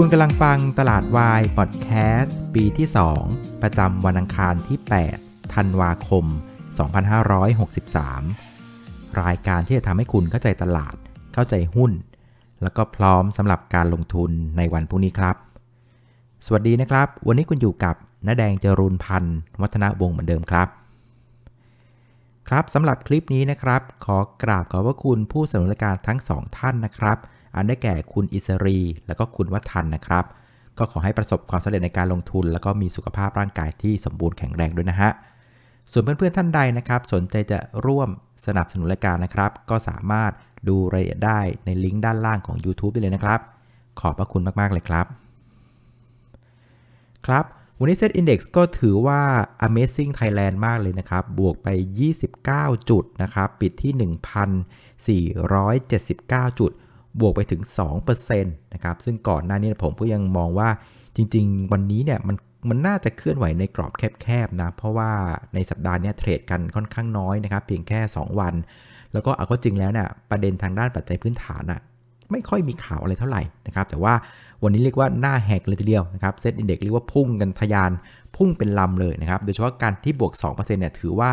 คุณกำลังฟังตลาดวายพอดแคสต์ปีที่ 2 ประจำวันอังคารที่ 8 ธันวาคม 2563 รายการที่จะทำให้คุณเข้าใจตลาด เข้าใจหุ้น แล้วก็พร้อมสำหรับการลงทุนในวันพรุ่งนี้ครับ สวัสดีนะครับ วันนี้คุณอยู่กับน้าแดงจรูนพันธ์วัฒนวงศ์เหมือนเดิมครับ ครับสำหรับคลิปนี้นะครับ ขอกราบขอบพระคุณผู้สนับสนุนรายการทั้งสองท่านนะครับ อันได้แก่คุณอิสรี แล้วก็คุณวัฒนนะครับ ก็ขอให้ประสบความสำเร็จในการลงทุน แล้วก็มีสุขภาพร่างกายที่สมบูรณ์แข็งแรงด้วยนะฮะ ส่วนเพื่อนๆท่านใดนะครับ สนใจจะร่วมสนับสนุนรายการนะครับ ก็สามารถดูรายละเอียดได้ในลิงก์ด้านล่างของ YouTube ได้เลยนะครับ ขอบพระคุณมากๆเลยครับ ครับวันนี้ Set Index ก็ถือว่า Amazing Thailand มากเลยนะครับ บวกไป 29 จุดนะครับ ปิดที่ 1,479 จุด บวกไปถึง2%นะครับซึ่งก่อนหน้านี้ผมก็ยังมองว่าจริง ๆ วันนี้เนี่ยมันมันน่าจะเคลื่อนไหวในกรอบแคบๆนะเพราะว่าในสัปดาห์นี้เทรดกันค่อนข้างน้อยนะครับเพียงแค่ 2 วัน แล้วก็เอาก็จริงแล้วเนี่ยประเด็นทางด้านปัจจัยพื้นฐานอะไม่ค่อยมีข่าวอะไรเท่าไหร่นะครับแต่ว่าวันนี้เรียกว่าหน้าแหกเลยทีเดียวนะครับเซ็ตอินเด็กซ์เรียกว่าพุ่งกันทะยานพุ่งเป็นลำเลยนะครับโดยเฉพาะการที่บวก 2%เนี่ยถือว่า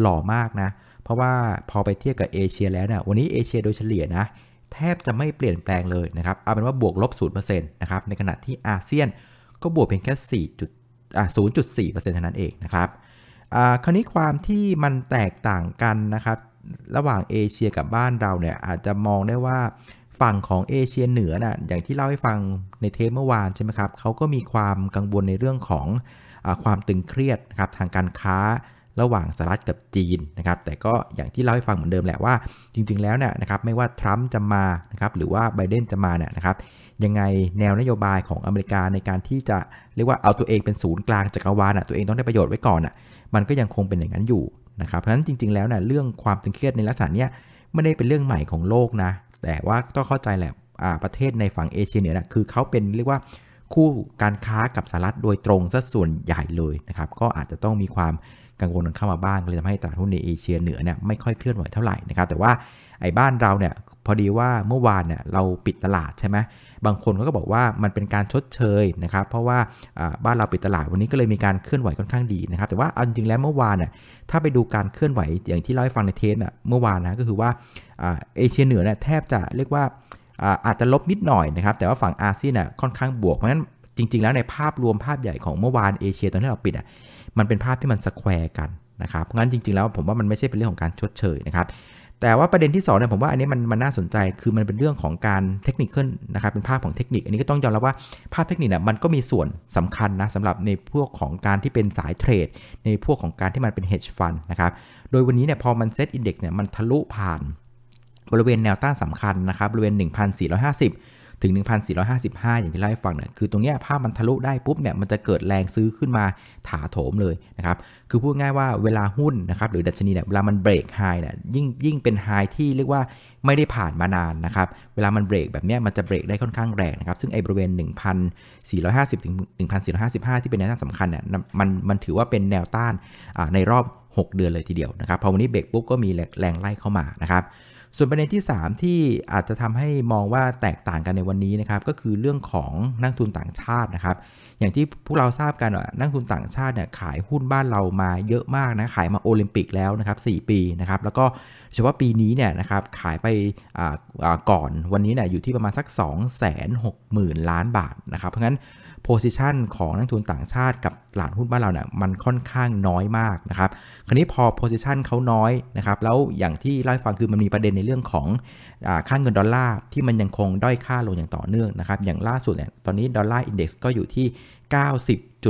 หล่อมากนะเพราะว่าพอไปเทียบกับเอเชียแล้วเนี่ยวันนี้เอเชียโดยเฉลี่ยนะ แทบจะไม่เปลี่ยนแปลงเลยนะครับ เอาเป็นว่าบวกลบ0%นะครับ ในขณะที่อาเซียนก็บวกเพียงแค่4จุด0.4%เท่านั้นเองนะครับคราวนี้ความที่มันแตกต่างกันนะครับ ระหว่างเอเชียกับบ้านเราเนี่ยอาจจะมองได้ว่าฝั่งของเอเชียเหนือนะ่ะอย่างที่เล่าให้ฟังในเทปเมื่อวานใช่ไหมครับเขาก็มีความกังวลในเรื่องของอความตึงเครียดนะครับทางการค้า ระหว่างสหรัฐกับจีนนะครับแต่ก็อย่างที่เล่าให้ฟังเหมือนเดิมแหละว่าจริง ๆแล้วเนี่ยนะครับไม่ว่าทรัมป์จะมานะครับหรือว่าไบเดนจะมาเนี่ยนะครับยังไงแนวนโยบายของอเมริกาในการที่จะเรียกว่าเอาตัวเองเป็นศูนย์กลางจักรวาลอะตัวเองต้องได้ประโยชน์ไว้ก่อนอะมันก็ยังคงเป็นอย่างนั้นอยู่นะครับเพราะฉะนั้นจริง ๆแล้วเนี่ยเรื่องความตึงเครียดในลักษณะเนี้ยไม่ได้เป็นเรื่องใหม่ของโลกนะ แต่ว่าต้องเข้าใจแหละประเทศในฝั่งเอเชียเหนือนะคือเขาเป็นเรียกว่าคู่การค้ากับสหรัฐโดยตรงซะส่วนใหญ่เลยนะครับก็อาจจะต้องมีความ กังวลกันเข้ามาบ้างเลยทำให้ตลาดหุ้นในเอเชียเหนือเนี่ยไม่ค่อยเคลื่อนไหวเท่าไหร่นะครับแต่ว่าไอ้บ้านเราเนี่ยพอดีว่าเมื่อวานเนี่ยเราปิดตลาดใช่ไหมบางคนก็บอกว่ามันเป็นการชดเชยนะครับเพราะว่าบ้านเราปิดตลาดวันนี้ก็เลยมีการเคลื่อนไหวค่อนข้างดีนะครับแต่ว่าเอาจริงแล้วเมื่อวานน่ยถ้าไปดูการเคลื่อนไหวอย่างที่เล่าให้ฟังในเทปน่ะเมื่อวานนะก็คือว่าเอเชียเหนือเนี่ยแทบจะเรียกว่าอาจจะลบนิดหน่อยนะครับแต่ว่าฝั่งอาเซียนน่ะค่อนข้างบวกเพราะฉะนั้นจริง ๆ แล้วในภาพรวมภาพใหญ่ของเมื่อวานเอเชียตอนที่เราปิดอะ มันเป็นภาพที่มันสแควร์กันนะครับงั้นจริงๆแล้วผมว่ามันไม่ใช่เป็นเรื่องของการชดเชยนะครับแต่ว่าประเด็นที่2เนี่ยผมว่าอันนี้มันมันน่าสนใจคือมันเป็นเรื่องของการเทคนิคขึ้นนะครับเป็นภาพของเทคนิค อันนี้ก็ต้องยอมรับว่าภาพเทคนิคเนี่ยมันก็มีส่วนสำคัญนะสำหรับในพวกของการที่เป็นสายเทรด ในพวกของการที่มันเป็น hedge fund นะครับโดยวันนี้เนี่ยพอมันเซตอินเดี x เนี่ยมันทะลุผ่าน บริเวณแนวต้านสำคัญนะครับบริเวณ 1,450 ถึง 1,455 อย่างที่เล่าให้ฟังเนี่ยคือตรงนี้ภาพมันทะลุได้ปุ๊บเนี่ยมันจะเกิดแรงซื้อขึ้นมาถาโถมเลยนะครับคือพูดง่ายว่าเวลาหุ้นนะครับหรือดัชนีเนี่ยเวลามันเบรกไฮเนี่ยยิ่งยิ่งเป็นไฮที่เรียกว่าไม่ได้ผ่านมานานนะครับเวลามันเบรกแบบนี้มันจะเบรกได้ค่อนข้างแรงนะครับซึ่งไอ้บริเวณ 1,450 ถึง 1,455 ที่เป็นแนวต้านสำคัญเนี่ยมันมันถือว่าเป็นแนวต้านในรอบ 6 เดือนเลยทีเดียวนะครับพอวันนี้เบรกปุ๊บก็มีแรงไล่เข้ามานะครับ ส่วนประเด็นที่ 3 ที่อาจจะทำให้มองว่าแตกต่างกันในวันนี้นะครับก็คือเรื่องของนักทุนต่างชาตินะครับ อย่างที่พวกเราทราบกันว่านักทุนต่างชาติเนี่ยขายหุ้นบ้านเรามาเยอะมากนะขายมาโอลิมปิกแล้วนะครับ4ปีนะครับแล้วก็เฉพาะปีนี้เนี่ยนะครับขายไปก่อนวันนี้เนี่ยอยู่ที่ประมาณสัก 2 6 0 0 0 0 ล้านบาทนะครับเพราะงั้น โพซิชันของนักทุนต่างชาติกับตลาดหุ้นบ้านเราเนี่ยมันค่อนข้างน้อยมากนะครับ คราวนี้พอโพซิชันเขาน้อยนะครับ แล้วอย่างที่เล่าให้ฟังคือมันมีประเด็นในเรื่องของอค่าเงินดอลลาร์ที่มันยังคงด้อยค่าลงอย่างต่อเนื่องนะครับ อย่างล่าสุดเนี่ย ตอนนี้ดอลลาร์อินเด็กซ์ก็อยู่ที่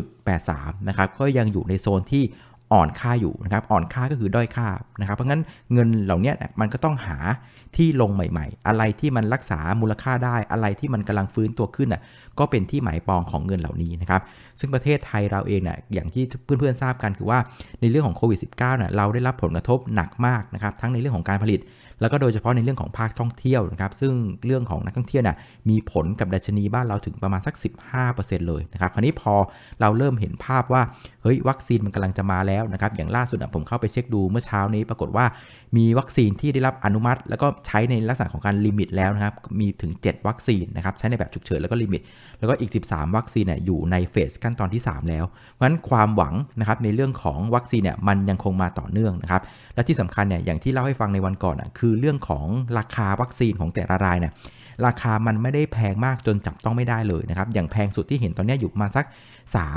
90.83 นะครับ ก็ยังอยู่ในโซนที่ อ่อนค่าอยู่นะครับอ่อนค่าก็คือด้อยค่านะครับ เพราะงั้นเงินเหล่านี้มันก็ต้องหาที่ลงใหม่ ๆ อะไรที่มันรักษามูลค่าได้อะไรที่มันกำลังฟื้นตัวขึ้นอะก็เป็นที่หมายปองของเงินเหล่านี้นะครับซึ่งประเทศไทยเราเองเนี่ยอย่างที่เพื่อนๆทราบกันคือว่าในเรื่องของโควิด -19 เนี่ยเราได้รับผลกระทบหนักมากนะครับทั้งในเรื่องของการผลิต แล้วก็โดยเฉพาะในเรื่องของภาคท่องเที่ยวนะครับซึ่งเรื่องของนักท่องเที่ยวน่ะมีผลกับดัชนีบ้านเราถึงประมาณสัก 15%เลยนะครับคราวนี้พอเราเริ่มเห็นภาพว่าเฮ้ยวัคซีนมันกำลังจะมาแล้วนะครับอย่างล่าสุดผมเข้าไปเช็คดูเมื่อเช้านี้ปรากฏว่ามีวัคซีนที่ได้รับอนุมัติ แล้วก็ใช้ในลักษณะของการลิมิตแล้วนะครับมีถึง 7 วัคซีนนะครับใช้ในแบบฉุกเฉินแล้วก็ลิมิต แล้วก็อีก 13 วัคซีนเนี่ยอยู่ในเฟสขั้นตอนที่ 3 แล้วเพราะฉะนั้นความหวังนะครับในเรื่องของวัคซีนเนี่ยมันยังคงมาต่อเนื่องนะครับและที่สำคัญเนี่ยอย่างที่เล่าให้ฟังในวันก่อนอะคือเรื่องของราคาวัคซีนของแต่ละรายเนี่ยราคามันไม่ได้แพงมากจนจับต้องไม่ได้เลยนะครับ อย่างแพงสุดที่เห็นตอนนี้อยู่มาสัก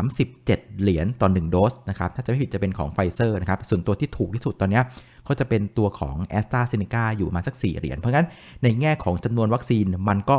37 เหรียญต่อ1โดสนะครับ ถ้าจะไม่ผิดจะเป็นของไฟเซอร์นะครับ ส่วนตัวที่ถูกที่สุดตอนนี้ก็จะเป็นตัวของ a s t r a z เซ e c a อยู่มาสัก 4 เหรียญ เพราะงั้นในแง่ของจำนวนวัคซีนมันก็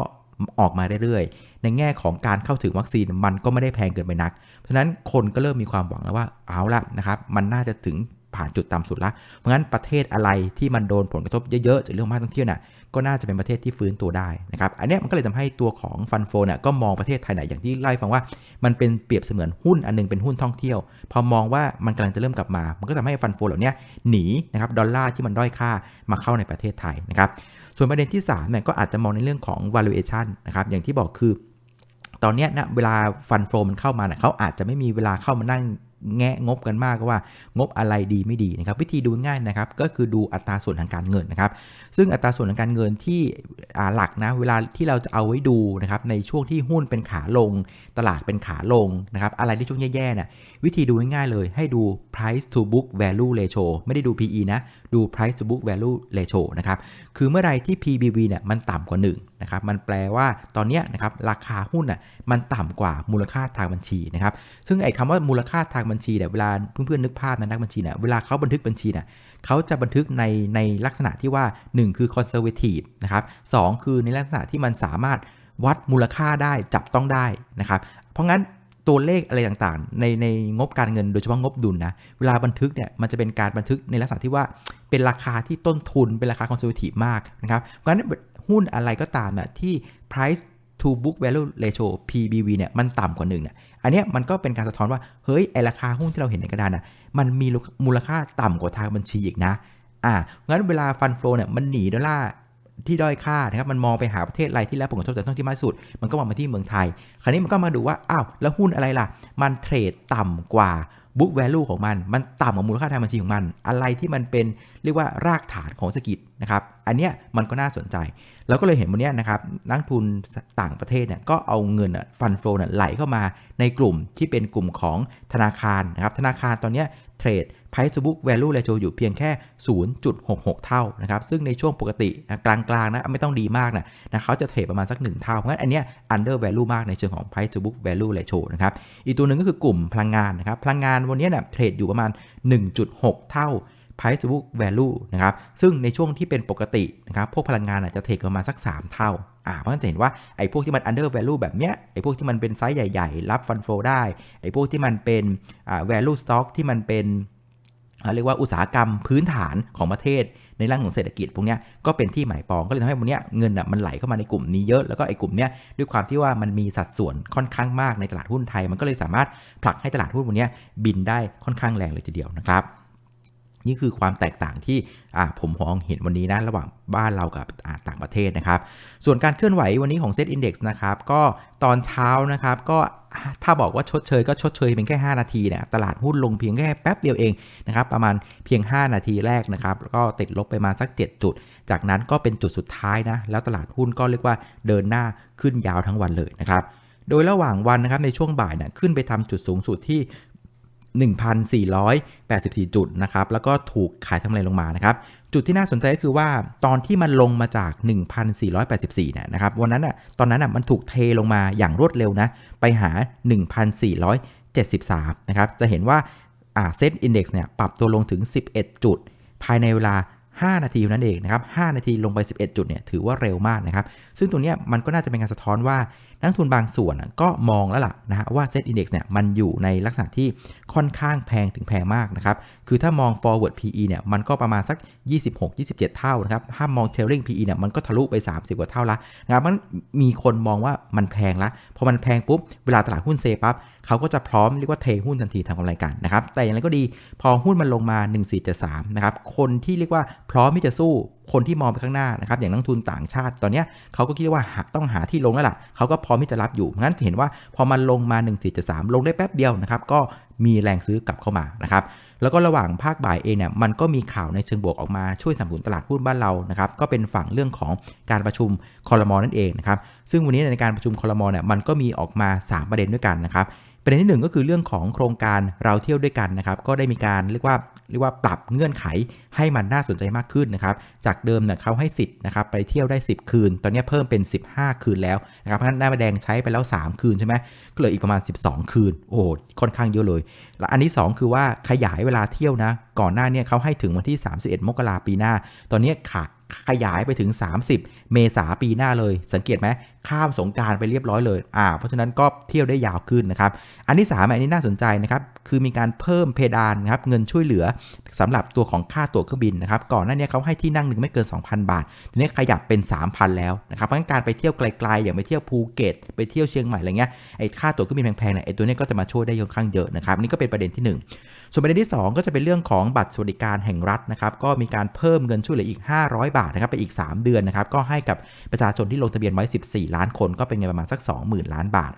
ออกมาเรื่อยๆ ในแง่ของการเข้าถึงวัคซีนมันก็ไม่ได้แพงเกินไปนัก เพราะฉะนั้นคนก็เริ่มมีความหวังแล้วว่าเอาละนะครับ มันน่าจะถึง ผ่านจุดต่ำสุดละ เพราะงั้นประเทศอะไรที่มันโดนผลกระทบเยอะๆจากเรื่องมาท่องเที่ยวน่ะก็น่าจะเป็นประเทศที่ฟื้นตัวได้นะครับ อันนี้มันก็เลยทำให้ตัวของฟันโฟเนี่ยก็มองประเทศไทยเนี่ยอย่างที่ไล่ฟังว่ามันเป็นเปรียบเสมือนหุ้นอันนึงเป็นหุ้นท่องเที่ยว พอมองว่ามันกำลังจะเริ่มกลับมา มันก็ทำให้ฟันโฟเหล่านี้หนีนะครับดอลลาร์ที่มันด้อยค่ามาเข้าในประเทศไทยนะครับ ส่วนประเด็นที่3เนี่ยก็อาจจะมองในเรื่องของ valuation นะครับอย่างที่บอกคือตอนนี้นะเวลาฟันโฟมันเข้ามาเนี่ยเขาอาจจะไม่มีเวลาเข้ามานั่ง แงะงบกันมากว่า งบอะไรดีไม่ดีนะครับ วิธีดูง่ายนะครับก็คือดูอัตราส่วนทางการเงินนะครับ ซึ่งอัตราส่วนทางการเงินที่หลักนะเวลาที่เราจะเอาไว้ดูนะครับในช่วงที่หุ้นเป็นขาลง ตลาดเป็นขาลงนะครับอะไรที่ช่วงแย่ๆนะ่ะวิธีดูง่ายๆเลยให้ดู price to book value ratio ไม่ได้ดู PE นะดู price to book value ratio นะครับคือเมื่อไรที่ PBV เนี่ยมันต่ำกว่า 1นะครับมันแปลว่าตอนนี้นะครับราคาหุ้นอะมันต่ำกว่ามูลค่าทางบัญชีนะครับซึ่งไอ้คำว่ามูลค่าทางบัญชีเนี่ยเวลาเพื่อนๆนึกภาพนะนักบัญชีเนี่ยเวลาเขาบันทึกบัญชีเนี่ยเขาจะบันทึกในในลักษณะที่ว่า 1 คือ conservative นะครับสคือในลักษณะที่มันสามารถวัดมูลค่าได้จับต้องได้นะครับเพราะงั้นตัวเลขอะไรต่างๆ ในในงบการเงินโดยเฉพาะงบดุลนะเวลาบันทึกเนี่ยมันจะเป็นการบันทึกในลักษณะที่ว่าเป็นราคาที่ต้นทุนเป็นราคา conservative มากนะครับเพราะฉะนั้น หุ้นอะไรก็ตามนะที่ price to book value ratio PBV เนี่ยมันต่ำกว่าหนึ่งเนี่ยอันนี้มันก็เป็นการสะท้อนว่า เฮ้ย ไอราคาหุ้นที่เราเห็นในกระดานน่ะมันมีมูลค่าต่ำกว่าทางบัญชีอีกนะ อ่า งั้นเวลาฟันโฟเนี่ยมันหนีดอลลาร์ที่ด้อยค่านะครับ มันมองไปหาประเทศอะไรที่รับผลกระทบจากท่องเที่ยวมากสุด มันก็มองมาที่เมืองไทย คราวนี้มันก็มาดูว่า อ้าว แล้วหุ้นอะไรล่ะ มันเทรดต่ำกว่า บุ๊กแวลูของมัน มันต่ำกว่ามูลค่าทางบัญชีของมัน อะไรที่มันเป็นเรียกว่ารากฐานของเศรษฐกิจนะครับ อันเนี้ยมันก็น่าสนใจแล้วก็เลยเห็นวันนี้นะครับ นักทุนต่างประเทศเนี่ยก็เอาเงินฟันโฟนไหลเข้ามาในกลุ่มที่เป็นกลุ่มของธนาคารนะครับ ธนาคารตอนนี้เทรด price to book value ratio อยู่เพียงแค่ 0.66 เท่านะครับ ซึ่งในช่วงปกตินะกลางๆนะไม่ต้องดีมากนะนะเขาจะเทรดประมาณสัก 1 เท่า เพราะฉะนั้นอันเนี้ย under value มากในเชิงของ price to book value ratio นะครับ อีกตัวหนึ่งก็คือกลุ่มพลังงานนะครับ พลังงานวันนี้เนี่ยเทรดอยู่ประมาณ 1.6 เท่า price to book value นะครับ ซึ่งในช่วงที่เป็นปกตินะครับ พวกพลังงานจะเทรดประมาณสัก 3 เท่า อ่า เพราะฉะนั้นจะเห็นว่าไอ้พวกที่มัน under value แบบเนี้ย ไอ้พวกที่มันเป็นไซส์ใหญ่ ๆ รับฟันโฟได้ ไอ้พวกที่มันเป็นอ่า value stock ที่มันเป็น เรียกว่าอุตสาหกรรมพื้นฐานของประเทศในร่างของเศรษฐกิจพวกนี้ก็เป็นที่หมายปองก็เลยทำให้พวกนี้เงินอะมันไหลเข้ามาในกลุ่มนี้เยอะแล้วก็ไอ้กลุ่มนี้ด้วยความที่ว่ามันมีสัดส่วนค่อนข้างมากในตลาดหุ้นไทย มันก็เลยสามารถผลักให้ตลาดหุ้นพวกนี้บินได้ค่อนข้างแรงเลยทีเดียวนะครับ นี่คือความแตกต่างที่ผมมองเห็นวันนี้นะระหว่างบ้านเรากับต่างประเทศนะครับ ส่วนการเคลื่อนไหววันนี้ของเซตอินดี x นะครับก็ตอนเช้านะครับก็ถ้าบอกว่าชดเชยก็ชดเชยเพียงแค่ 5 นาทีนี่ยตลาดหุ้นลงเพียงแค่แป๊บเดียวเองนะครับประมาณเพียง 5 นาทีแรกนะครับก็ติดลบไปมาสัก 7 จุด จากนั้นก็เป็นจุดสุดท้ายนะแล้วตลาดหุ้นก็เรียกว่าเดินหน้าขึ้นยาวทั้งวันเลยนะครับโดยระหว่างวันนะครับในช่วงบ่ายนี่ยขึ้นไปทำจุดสูงสุดที่ 1,484 จุดนะครับแล้วก็ถูกขายทำไรลงมานะครับจุดที่น่าสนใจก็คือว่าตอนที่มันลงมาจาก 1,484เนี่ยนะครับวันนั้นอะตอนนั้นอะมันถูกเทลงมาอย่างรวดเร็วนะไปหา 1,473นะครับจะเห็นว่าอ่าเซ็ตอินดี x เนี่ยปรับตัวลงถึง 11 จุด ภายในเวลา 5 นาทีนั่นเองนะครับ5นาทีลงไป 11 จุดเนี่ยถือว่าเร็วมากนะครับ ซึ่งตรงนี้มันก็น่าจะเป็นการสะท้อนว่านักทุนบางส่วนก็มองแล้วล่ะนะฮะว่าเซ็ตอินดี x เนี่ยมันอยู่ในลักษณะที่ค่อนข้างแพงถึงแพงมากนะครับ คือถ้ามอง forward PE เนี่ยมันก็ประมาณสัก 26-27 เท่านะครับ ถ้ามอง trailing PE เนี่ยมันก็ทะลุไป 30 กว่าเท่าละนะครับมันมีคนมองว่ามันแพงละพอมันแพงปุ๊บเวลาตลาดหุ้นเซปั๊บ เขาก็จะพร้อมเรียกว่าเทหุ้นทันทีทำกำไรกันนะครับ แต่อย่างไรก็ดีพอหุ้นมันลงมา 1473นะครับ คนที่เรียกว่าพร้อมที่จะสู้ คนที่มองไปข้างหน้านะครับ อย่างนักทุนต่างชาติตอนนี้เขาก็คิดว่าหากต้องหาที่ลงแล้วล่ะ เขาก็พร้อมที่จะรับอยู่ งั้นเห็นว่าพอมันลงมา 1 4 7 3 ลงได้แป๊บเดียวนะครับ ก็มีแรงซื้อกลับเข้ามานะครับ แล้วก็ระหว่างภาคบ่ายเองเนี่ย มันก็มีข่าวในเชิงบวกออกมาช่วยสนับสนุนตลาดหุ้นบ้านเรานะครับ ก็เป็นฝั่งเรื่องของการประชุมคอรมอนั่นเองนะครับ ซึ่งวันนี้ในการประชุมคอรมอเนี่ย มันก็มีออกมา 3 ประเด็นด้วยกันนะครับ ประเด็นที่ 1 ก็คือเรื่องของโครงการเราเที่ยวด้วยกันนะครับก็ได้มีการเรียกว่าเรียกว่าปรับเงื่อนไขให้มันน่าสนใจมากขึ้นนะครับจากเดิมเนี่ยเขาให้สิทธิ์นะครับไปเที่ยวได้ 10 คืน ตอนนี้เพิ่มเป็น 15 คืนแล้วนะครับเพราะฉะนั้นหน้าแดงใช้ไปแล้ว 3 คืนใช่ไหมก็เหลืออีกประมาณ 12 คืนโอ้ค่อนข้างเยอะเลย และอันที่ 2 คือว่าขยายเวลาเที่ยวนะก่อนหน้าเนี้เขาให้ถึงวันที่ 31 มกราปีหน้า ตอนนี้ขาด ขยายไปถึง 30 เมษาปีหน้าเลย สังเกตไหมข้ามสงการไปเรียบร้อยเลยอ่าเพราะฉะนั้นก็เที่ยวได้ยาวขึ้นนะครับ อันที่3อันนี้น่าสนใจนะครับ คือมีการเพิ่มเพดานนะครับเงินช่วยเหลือสำหรับตัวของค่าตั๋วเครื่องบินนะครับ ก่อนหน้านี้เขาให้ที่นั่งหนึ่งไม่เกิน 2,000 บาท ทีนี้ขยับเป็น 3,000 แล้วนะครับเพราะงั้นการไปเที่ยวไกลๆ อย่างไปเที่ยวภูเก็ต ไปเที่ยวเชียงใหม่อะไรเงี้ยไอ้ค่าตั๋วเครื่องบินแพงๆเนี่ยไอ้ตัวนี้ก็จะมาช่วยได้ค่อนข้างเยอะนะครับนี่ก็เป็นประเด็นที่ 1 ส่วนประเด็นที่ 2 ก็จะเป็นเรื่องของบัตรสวัสดิการแห่งรัฐนะครับก็มีการเพิ่มเงินช่วยเหลืออีก 500 บาทนะครับไปอีก 3 เดือนนะครับก็ให้กับประชาชนที่ลงทะเบียนไว้ 14 ล้านคน ก็เป็นเงินประมาณสัก 20,000 ล้านบาท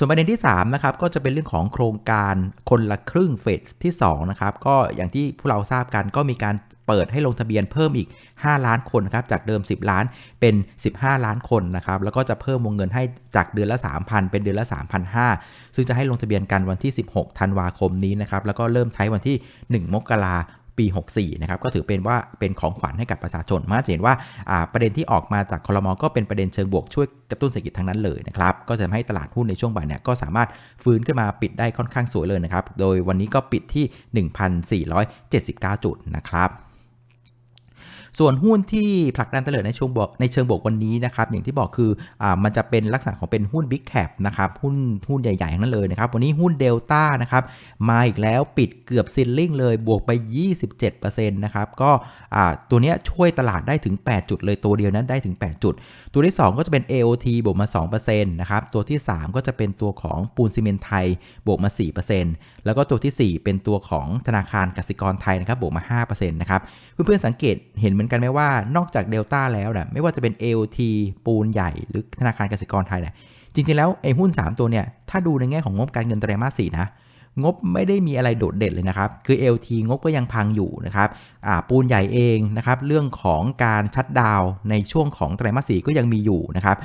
ส่วนประเด็นที่3นะครับก็จะเป็นเรื่องของโครงการคนละครึ่งเฟสที่2นะครับก็อย่างที่พวกเราทราบกันก็มีการเปิดให้ลงทะเบียนเพิ่มอีก 5 ล้านคนนครับจากเดิม 10 ล้านเป็น 15 ล้านคนนะครับแล้วก็จะเพิ่มวงเงินให้จากเดือนละ 3,000 เป็นเดือนละ 3,500 ซึ่งจะให้ลงทะเบียนกันวันที่ 16 ธันวาคมนี้นะครับแล้วก็เริ่มใช้วันที่ 1 มกรา ปี 64 นะครับ ก็ถือเป็นว่าเป็นของขวัญให้กับประชาชน มาเห็นว่าประเด็นที่ออกมาจากคอรมอก็เป็นประเด็นเชิงบวกช่วยกระตุ้นเศรษฐกิจทั้งนั้นเลยนะครับ ก็จะทำให้ตลาดหุ้นในช่วงบ่ายเนี่ยก็สามารถฟื้นขึ้นมาปิดได้ค่อนข้างสวยเลยนะครับ โดยวันนี้ก็ปิดที่ 1,479 จุดนะครับ ส่วนหุ้นที่ผลักดันตลาดในช่วงบวกในเชิงบวกวันนี้นะครับอย่างที่บอกคืออ่ามันจะเป็นลักษณะของเป็นหุ้น Big Cap นะครับหุ้นหุ้นใหญ่ๆทั้งนั้นเลยนะครับวันนี้หุ้นเดลต้านะครับมาอีกแล้วปิดเกือบซิลลิงเลยบวกไป 27%นะครับก็อ่าตัวนี้ช่วยตลาดได้ถึง 8 จุดเลยตัวเดียวนั้นได้ถึง 8 จุด ตัวที่ 2 ก็จะเป็น AOT บวกมา2%นะครับตัวที่ 3 ก็จะเป็นตัวของปูนซีเมนไทยบวกมา 4%แล้วก็ตัวที่ 4 เป็นตัวของธนาคารกสิกรไทยนะครับบวกมา 5%นะครับเพื่อนๆสังเกตเห็นเหมือนกันไหมว่านอกจากเดลต้าแล้วนะไม่ว่าจะเป็น AOT ปูนใหญ่หรือธนาคารกสิกรไทยเนี่ยจริง ๆ แล้วไอ้หุ้น 3 ตัวเนี่ย ถ้าดูในแง่ของงบการเงินไตรมาสสี่นะ งบไม่ได้มีอะไรโดดเด่นเลยนะครับ คือ LT งบก็ยังพังอยู่นะครับปูนใหญ่เองนะครับ เรื่องของการชัดดาวในช่วงของไตรมาสสี่ก็ยังมีอยู่นะครับ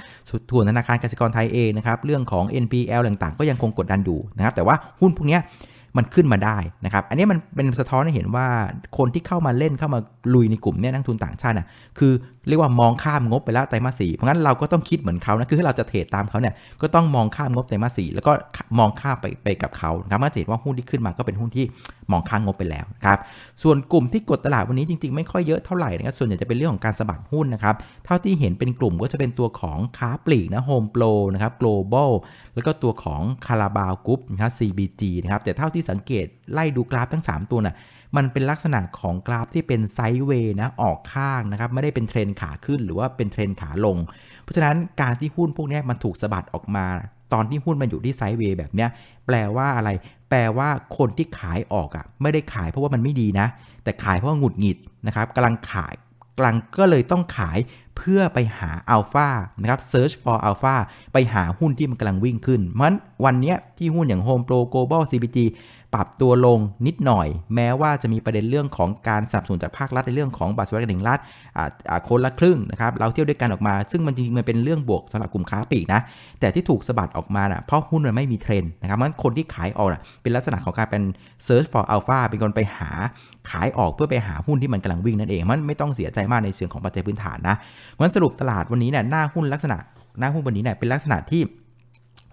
ส่วนธนาคารกสิกรไทยเองนะครับ เรื่องของ NPL ต่างๆ ก็ยังคงกดดันอยู่นะครับ แต่ว่าหุ้นพวกนี้ มันขึ้นมาได้นะครับอันนี้มันเป็นสะท้อนให้เห็นว่าคนที่เข้ามาเล่นเข้ามาลุยในกลุ่มนี้นักทุนต่างชาติน่ะคือเรียกว่ามองข้ามงบไปแล้วไตรมาสสี่เพราะงั้นเราก็ต้องคิดเหมือนเขานะคือถ้าเราจะเทรดตามเขาเนี่ยก็ต้องมองข้ามงบไตรมาสสี่แล้วก็มองข้ามไปไปกับเขานะครับก็จะเห็นว่าหุ้นที่ขึ้นมาก็เป็นหุ้นที่มองข้างงบไปแล้วครับ ส่วนกลุ่มที่กดตลาดวันนี้จริงๆ ไม่ค่อยเยอะเท่าไหร่นะครับ ส่วนใหญ่จะเป็นเรื่องของการสะบัดหุ้นนะครับ เท่าที่เห็นเป็นกลุ่มก็จะเป็นตัวของค้าปลีกนะโฮมโปรนะครับ global แล้วก็ตัวของคาราบาวกรุ๊ปนะครับ CBG นะครับ แต่เท่าที่สังเกตไล่ดูกราฟทั้ง 3 ตัวน่ะมันเป็นลักษณะของกราฟที่เป็นไซด์เวย์นะออกข้างนะครับ ไม่ได้เป็นเทรนขาขึ้นหรือว่าเป็นเทรนขาลง เพราะฉะนั้นการที่หุ้นพวกนี้มันถูกสะบัดออกมา ตอนที่หุ้นมันอยู่ที่ไซด์เวย์แบบเนี้ยแปลว่าอะไร แปลว่าคนที่ขายออกอะ่ะไม่ได้ขายเพราะว่ามันไม่ดีนะ แต่ขายเพราะว่าหงุดหงิดนะครับกำลังขายกลังก็เลยต้องขายเพื่อไปหาอัลฟานะครับ search for alpha ไปหาหุ้นที่มันกำลังวิ่งขึ้น มันวันนี้ที่หุ้นอย่าง Home Pro Global CPG ปรับตัวลงนิดหน่อย แม้ว่าจะมีประเด็นเรื่องของการสนับสนุนจากภาครัฐในเรื่องของบัตรสวัสดิการรัฐคนละครึ่งนะครับเราเที่ยวด้วยกันออกมา ซึ่งมันจริงๆมันเป็นเรื่องบวกสำหรับกลุ่มค้าปลีกนะแต่ที่ถูกสะบัดออกมานะเพราะหุ้นมันไม่มีเทรนนะครับมันคนที่ขายออกนะเป็นลักษณะของการเป็น search for alpha เป็นคนไปหาขายออกเพื่อไปหาหุ้นที่มันกำลังวิ่งนั่นเอง มันไม่ต้องเสียใจมากในเชิงของปัจจัยพื้นฐานนะมันสรุปตลาดวันนี้เนี่ยหน้าหุ้นลักษณะหน้าหุ้นวันนี้เนี่ยเป็นลักษณะที่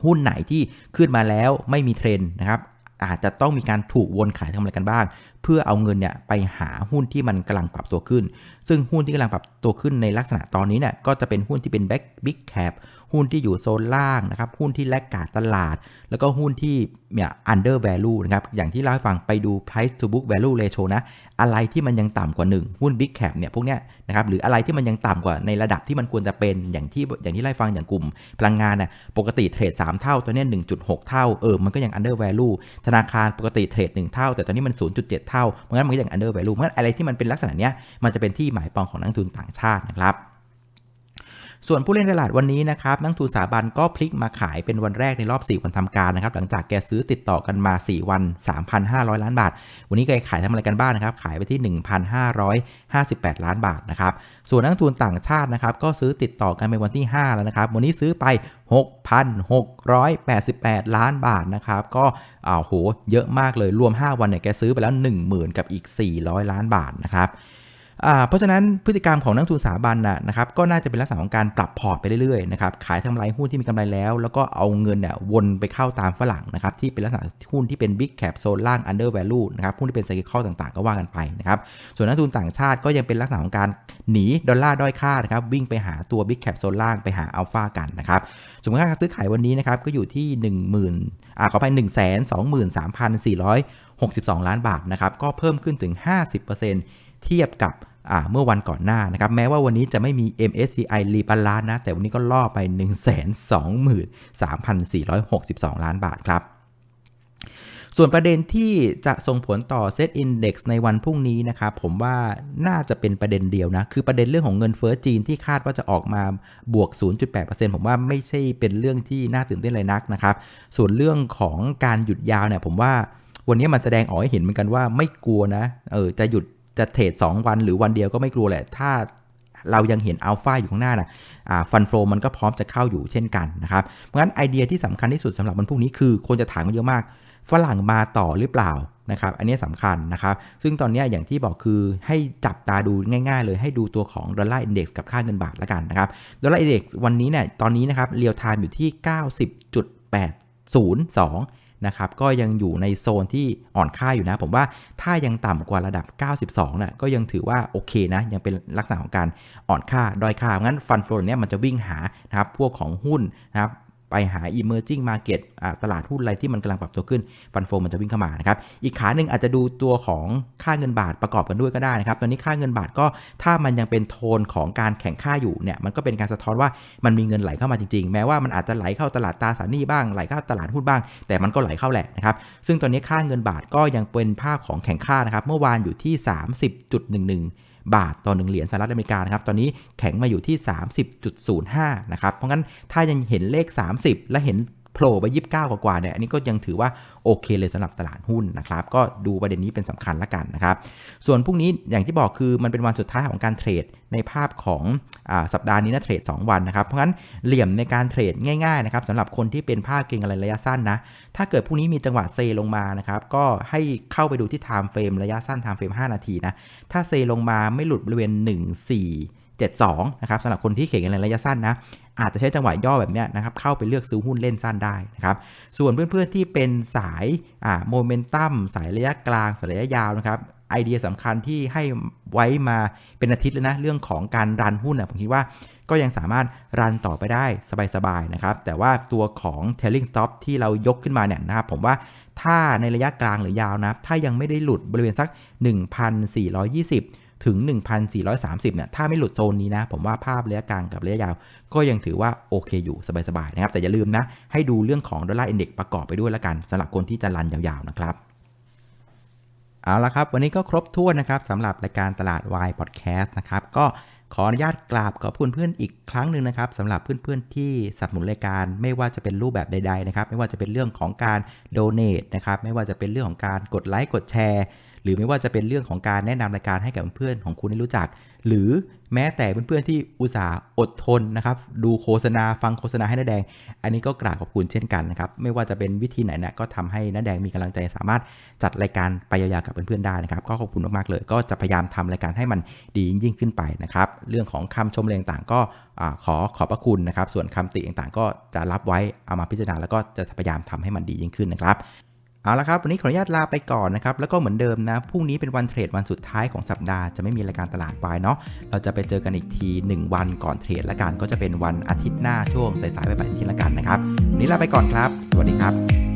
หุ้นไหนที่ขึ้นมาแล้วไม่มีเทรนนะครับ อาจจะต้องมีการถูกวนขายทำอะไรกันบ้าง เพื่อเอาเงินเนี่ยไปหาหุ้นที่มันกำลังปรับตัวขึ้น ซึ่งหุ้นที่กำลังปรับตัวขึ้นในลักษณะตอนนี้เนี่ยก็จะเป็นหุ้นที่เป็นแบ็กบิ๊กแคปหุ้นที่อยู่โซนล่างนะครับหุ้นที่แลกกาดตลาด แล้วก็หุ้นที่เนี่ย under value นะครับอย่างที่เล่าให้ฟังไปดู price to book value ratio นะอะไรที่มันยังต่ำกว่า 1 หุ้น big cap เนี่ยพวกเนี้ยนะครับหรืออะไรที่มันยังต่ำกว่าในระดับที่มันควรจะเป็นอย่างที่อย่างที่เล่าให้ฟังอย่างกลุ่มพลังงานน่ะปกติเทรด 3 เท่าตัวเนี้ย1.6 เท่าเออมันก็ยัง under value ธนาคารปกติเทรด 1 เท่า แต่ตอนนี้มัน 0.7เท่าเพราะงั้นมันก็ยัง under value เพราะงั้นอะไรที่มันเป็นลักษณะเนี้ยมันจะเป็นที่หมายปองของนักทุนต่างชาตินะครับ ส่วนผู้เล่นตลาดวันนี้นะครับนักทุนสถาบันก็พลิกมาขายเป็นวันแรกในรอบ 4 วันทำการนะครับหลังจากแกซื้อติดต่อกันมา 4 วัน 3,500 ล้านบาท วันนี้แกขายทำอะไรกันบ้างนะครับ ขายไปที่ 1,558 ล้านบาทนะครับส่วนนักทุนต่างชาตินะครับก็ซื้อติดต่อกันเป็นวันที่ 5 แล้วนะครับ วันนี้ซื้อไป 6,688 ล้านบาทนะครับก็อ้าวโหเยอะมากเลยรวม 5 วันเนี่ยแกซื้อไปแล้ว 10,000 กับอีก 400 ล้านบาทนะครับ เพราะฉะนั้นพฤติกรรมของนักทุนสถาบันนะครับก็น่าจะเป็นลักษณะของการปรับพอร์ตไปเรื่อยๆนะครับขายทำลายหุ้นที่มีกำไรแล้ว แล้วก็เอาเงินเนี่ยวนไปเข้าตามฝรั่งนะครับที่เป็นลักษณะหุ้นที่เป็น Big Cap โซนล่าง Under Value นะครับหุ้นที่เป็นไซเคิลต่างๆ ก็ว่ากันไปนะครับส่วนนักทุนต่างชาติก็ยังเป็นลักษณะของการหนีดอลลาร์ด้อยค่านะครับวิ่งไปหาตัว Big Cap โซนล่างไปหาอัลฟากันนะครับสมมติการซื้อขายวันนี้นะครับก็อยู่ที่ 1 0,000อ่าขอไป1 2 3 4 6 2 ล้านบาทนะครับก็เพิ่มขึ้นถึง 50%เทียบกับ เมื่อวันก่อนหน้านะครับ แม้ว่าวันนี้จะไม่มี MSCI รีบาลานนะ แต่วันนี้ก็ล่อไป 123,462 ล้านบาทครับ ส่วนประเด็นที่จะส่งผลต่อ Set Index ในวันพรุ่งนี้นะครับผมว่าน่าจะเป็นประเด็นเดียวนะ คือประเด็นเรื่องของเงินเฟ้อจีนที่คาดว่าจะออกมาบวก 0.8%ผมว่าไม่ใช่เป็นเรื่องที่น่าตื่นเต้นเลยนักนะครับ ส่วนเรื่องของการหยุดยาวเนี่ยผมว่าวันนี้มันแสดงออกให้เห็นเหมือนกันว่าไม่กลัวนะเออจะหยุด จะเทรด2วันหรือวันเดียวก็ไม่กลัวแหละ ถ้าเรายังเห็นอัลฟาอยู่ข้างหน้านะฟันโฟมันก็พร้อมจะเข้าอยู่เช่นกันนะครับ เพราะฉะนั้นไอเดียที่สำคัญที่สุดสำหรับวันพรุ่งนี้คือคนจะถามกันเยอะมากฝรั่งมาต่อหรือเปล่านะครับอันนี้สำคัญนะครับ ซึ่งตอนนี้อย่างที่บอกคือให้จับตาดูง่ายๆเลยให้ดูตัวของดอลลาร์อินเด็กซ์กับค่าเงินบาทล้วกันนะครับดอลลาร์อินเด็กซ์วันนี้เนี่ยตอนนี้นะครับเรียวไทม์อยู่ที่ 90.802 นะครับก็ยังอยู่ในโซนที่อ่อนค่าอยู่นะ ผมว่าถ้ายังต่ำกว่าระดับ 92นะ่ะก็ยังถือว่าโอเคนะ ยังเป็นลักษณะของการอ่อนค่าด้อยค่างั้นฟันเฟลเนี่ยมันจะวิ่งหานะครับพวกของหุ้นนะครับ ไปหา emerging market ตลาดหุ้นอะไรที่มันกำลังปรับตัวขึ้นฟันโฟมันจะวิ่งเข้ามานะครับ อีกขาหนึ่งอาจจะดูตัวของค่าเงินบาทประกอบกันด้วยก็ได้นะครับ ตอนนี้ค่าเงินบาทก็ถ้ามันยังเป็นโทนของการแข่งค่าอยู่เนี่ย มันก็เป็นการสะท้อนว่ามันมีเงินไหลเข้ามาจริงๆ แม้ว่ามันอาจจะไหลเข้าตลาดตราสารหนี้บ้าง ไหลเข้าตลาดหุ้นบ้าง แต่มันก็ไหลเข้าแหละนะครับ ซึ่งตอนนี้ค่าเงินบาทก็ยังเป็นภาพของแข่งค่านะครับ เมื่อวานอยู่ที่ 30.11 บาทต่อ 1 เหรียญสหรัฐอเมริกานะครับ ตอนนี้แข็งมาอยู่ที่ 30.05 นะครับ เพราะงั้นถ้ายังเห็นเลข 30 และเห็นโผล่ไปยีิบเก้ากว่าเนี่ย อันนี้ก็ยังถือว่าโอเคเลยสำหรับตลาดหุ้นนะครับ ก็ดูประเด็นนี้เป็นสำคัญละกันนะครับ ส่วนพรุ่งนี้อย่างที่บอกคือมันเป็นวันสุดท้ายของการเทรดในภาพของสัปดาห์นี้นะเทรด 2 วันนะครับ เพราะฉะนั้นเหลี่ยมในการเทรดง่ายๆนะครับสำหรับคนที่เป็นภาพเก็งอะไรระยะสั้นนะ ถ้าเกิดพรุ่งนี้มีจังหวะเซลงมานะครับก็ให้เข้าไปดูที่ time frame ระยะสั้น time frame 5นาทีนะถ้าเซลงมาไม่หลุดบริเวณ 1 4 72นะครับสำหรับคนที่เข่งในระยะสั้นนะอาจจะใช้จังหวะย่อแบบนี้นะครับเข้าไปเลือกซื้อหุ้นเล่นสั้นได้นะครับส่วนเพื่อนๆที่เป็นสายโมเมนตัมสายระยะกลางสายระยะยาวนะครับ ไอเดียสำคัญที่ให้ไว้มาเป็นอาทิตย์แล้วนะ เรื่องของการรันหุ้นนะผมคิดว่าก็ยังสามารถรันต่อไปได้สบายๆนะครับ แต่ว่าตัวของ tailing stop ที่เรายกขึ้นมาเนี่ยนะครับ ผมว่าถ้าในระยะกลางหรือยาวนะ ถ้ายังไม่ได้หลุดบริเวณสัก 1,420 ถึง 1,430 เนี่ย ถ้าไม่หลุดโซนนี้นะ ผมว่าภาพระยะกลางกับระยะยาว ก็ยังถือว่าโอเคอยู่สบายๆนะครับ แต่อย่าลืมนะ ให้ดูเรื่องของดอลลาร์อินเด็กประกอบไปด้วยแล้วกันสำหรับคนที่จะรันยาวๆนะครับ เอาละครับ วันนี้ก็ครบถ้วนนะครับสำหรับรายการตลาดวายพอดแคสต์นะครับ ก็ขออนุญาตกราบขอบคุณเพื่อนอีกครั้งหนึ่งนะครับสำหรับเพื่อนๆที่สนับสนุนรายการไม่ว่าจะเป็นรูปแบบใด ๆ นะครับ ไม่ว่าจะเป็นเรื่องของการโดเน a นะครับ ไม่ว่าจะเป็นเรื่องของการกดไลค์กดแชร์ หรือไม่ว่าจะเป็นเรื่องของการแนะนำรายการให้กับเพื่อนของคุณได้รู้จัก หรือแม้แต่เพื่อนๆที่อุตส่าห์อดทนนะครับ ดูโฆษณาฟังโฆษณาให้น้าแดง อันนี้ก็กราบขอบคุณเช่นกันนะครับ ไม่ว่าจะเป็นวิธีไหนนะก็ทำให้น้าแดงมีกำลังใจสามารถจัดรายการไปยาวๆกับเพื่อนๆได้นะครับ ก็ขอบคุณมากๆเลย ก็จะพยายามทำรายการให้มันดียิ่งขึ้นไปนะครับ เรื่องของคำชมเรงต่างก็ขอขอบพระคุณนะครับ ส่วนคำติต่างๆ ก็จะรับไว้เอามาพิจารณาแล้วก็จะพยายามทำให้มันดียิ่งขึ้นนะครับ เอาละครับ วันนี้ขออนุญาตลาไปก่อนนะครับ แล้วก็เหมือนเดิมนะ พรุ่งนี้เป็นวันเทรดวันสุดท้ายของสัปดาห์ จะไม่มีรายการตลาดวายเนาะ เราจะไปเจอกันอีกที 1 วันก่อนเทรดละกัน ก็จะเป็นวันอาทิตย์หน้าช่วงสายๆไปๆที่ละกันนะครับ วันนี้ลาไปก่อนครับ สวัสดีครับ